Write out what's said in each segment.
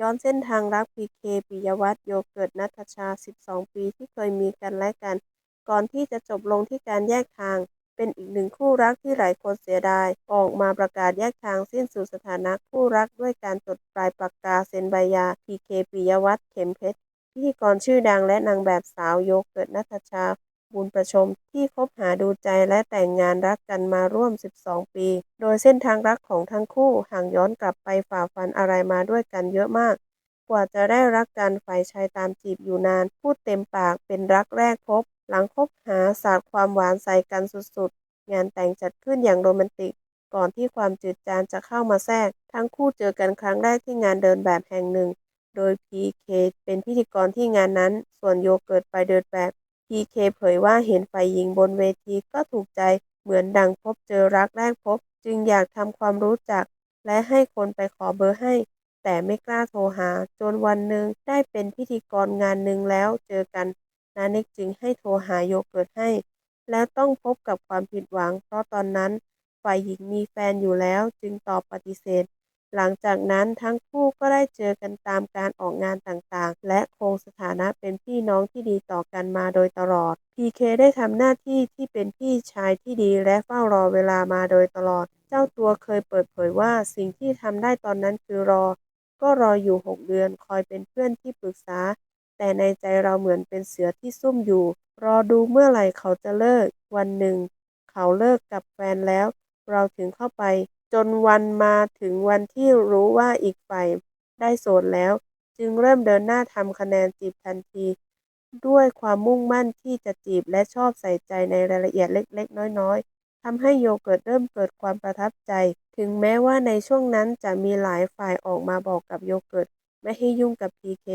ย้อนเส้นทางรักพีเคปิยวัฒน์โยเกิร์ตณัฐชา 12 ปีที่เคยมีกันและกัน ก่อนที่จะจบลงที่การแยกทาง เป็นอีกหนึ่งคู่รักที่หลายคนเสียดาย ออกมาประกาศแยกทางสิ้นสุดสถานะคู่รักด้วยการจดปลายปากกาเซ็นใบหย่าพีเคปิยวัฒน์เข็มเพชรพิธีกรชื่อดังและนางแบบสาวโยเกิร์ตณัฐชา บุญประชมที่คบหาดูใจและแต่งงานรักกันมาร่วม 12 ปี โดยเส้นทางรักของทั้งคู่ห่ากย้อนกลับไปฝ่าฟันอะไรมาด้วยกันเยอะมาก กว่าจะได้รักกันฝ่ายชายตามจีบอยู่นาน พูดเต็มปากเป็นรักแรกพบ หลังคบหาสาดความหวานใส่กันสุดๆ งานแต่งจัดขึ้นอย่างโรแมนติก ก่อนที่ความจืดจางจะเข้ามาแทรก ทั้งคู่เจอกันครั้งแรกที่งานเดินแบบแห่งหนึ่ง โดยพีเคเป็นพิธีกรที่งานนั้น ส่วนโยเกิร์ตไปเดินแบบ พีเคเผยว่าเห็นฝ่ายหญิงบนเวทีก็ถูกใจเหมือนดังพบเจอรักแรกพบ จึงอยากทำความรู้จัก และให้คนไปขอเบอร์ให้ แต่ไม่กล้าโทรหา จนวันหนึ่งได้เป็นพิธีกรงานหนึ่งแล้วเจอกันนานิกจึงให้โทรหาโยเกิร์ตให้ แล้วต้องพบกับความผิดหวัง เพราะตอนนั้นฝ่ายหญิงมีแฟนอยู่แล้วจึงตอบปฏิเสธ หลังจากนั้นทั้งคู่ก็ได้เจอกันตามการออกงานต่างๆ และคงสถานะเป็นพี่น้องที่ดีต่อกันมาโดยตลอด พีเคได้ทำหน้าที่ที่เป็นพี่ชายที่ดีและเฝ้ารอเวลามาโดยตลอด เจ้าตัวเคยเปิดเผยว่าสิ่งที่ทำได้ตอนนั้นคือรอ ก็รออยู่ 6 เดือนคอยเป็นเพื่อนที่ปรึกษา แต่ในใจเราเหมือนเป็นเสือที่ซุ่มอยู่ รอดูเมื่อไหร่เขาจะเลิก วันหนึ่ง เขาเลิกกับแฟนแล้ว เราถึงเข้าไป จนวันมาถึงวันที่รู้ว่าอีกฝ่ายได้โสดแล้ว จึงเริ่มเดินหน้าทำคะแนนจีบทันที ด้วยความมุ่งมั่นที่จะจีบและชอบใส่ใจในรายละเอียดเล็ก ๆ น้อยๆทำให้โยเกิร์ตเริ่มเกิดความประทับใจ ถึงแม้ว่าในช่วงนั้นจะมีหลายฝ่ายออกมาบอกกับโยเกิร์ตไม่ให้ยุ่งกับพีเค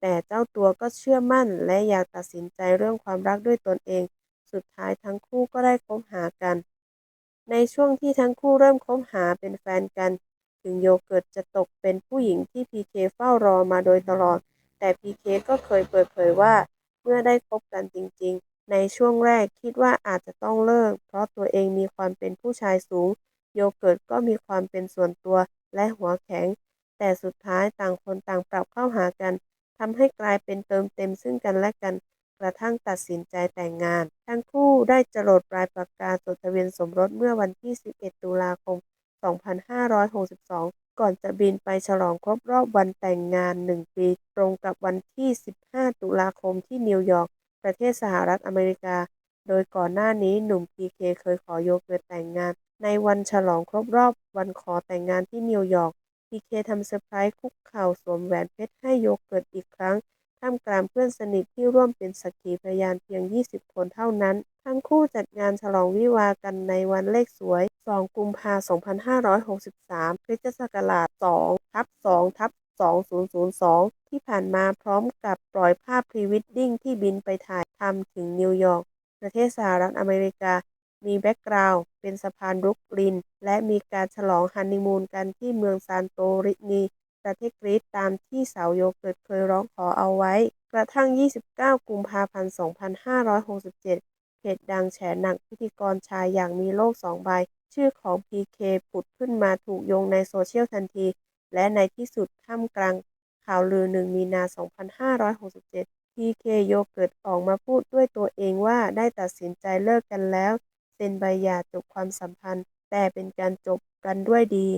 แต่เจ้าตัวก็เชื่อมั่นและอยากตัดสินใจเรื่องความรักด้วยตนเอง สุดท้ายทั้งคู่ก็ได้คบหากัน ในช่วงที่ทั้งคู่เริ่มคบหาเป็นแฟนกัน ถึงโยเกิร์ตจะตกเป็นผู้หญิงที่พีเคเฝ้ารอมาโดยตลอด แต่พีเคก็เคยเปิดเผยว่า เมื่อได้คบกันจริง ๆ ในช่วงแรกคิดว่าอาจจะต้องเลิก เพราะตัวเองมีความเป็นผู้ชายสูง โยเกิร์ตก็มีความเป็นส่วนตัวและหัวแข็ง แต่สุดท้ายต่างคนต่างปรับเข้าหากันทำให้กลายเป็นเติมเต็มซึ่งกันและกัน กระทั่งตัดสินใจแต่งงาน ทั้งคู่ได้จรดปลายปากกาจดทะเบียนสมรสเมื่อวันที่ 11 ตุลาคม 2562 ก่อนจะบินไปฉลองครบรอบวันแต่งงาน 1 ปี ตรงกับวันที่ 15 ตุลาคมที่นิวยอร์ก ประเทศสหรัฐอเมริกา โดยก่อนหน้านี้หนุ่มพีเคเคยขอโยเกิร์ตแต่งงาน ในวันฉลองครบรอบวันขอแต่งงานที่นิวยอร์กพีเคทำเซอร์ไพรส์คุกเข่าสวมแหวนเพชรให้โยเกิร์ตอีกครั้ง ท่ามกลางเพื่อนสนิทที่ร่วมเป็นสักขีพยานเพียง 20 คนเท่านั้น ทั้งคู่จัดงานฉลองวิวากันในวันเลขสวย 2 กุมภาพันธ์2563คริสตศักราช2ทับ2ทับ2002 ที่ผ่านมาพร้อมกับปล่อยภาพพรีวิดดิ้งที่บินไปถ่ายทำถึงนิวยอร์ก ประเทศสหรัฐอเมริกา มีแบ็กกราวด์เป็นสะพานบรุกลิน และมีการฉลองฮันนีมูนกันที่เมืองซานโตรินี ประเทศกรีซตามที่สาวโยเกิร์ตเคยร้องขอเอาไว้ กระทั่ง 29 กุมภาพันธ์ 2567 เพจดังแฉหนักพิธีกรชายอย่างมีโลกสองใบ ชื่อของพีเคผุดขึ้นมาถูกโยงในโซเชียลทันที และในที่สุดท่ามกลางข่าวลือ 1 มีนา 2567พีเคโยเกิร์ตออกมาพูดด้วยตัวเองว่าได้ตัดสินใจเลิกกันแล้ว เซ็นใบหย่าจบความสัมพันธ์ แต่เป็นการจบกันด้วยดี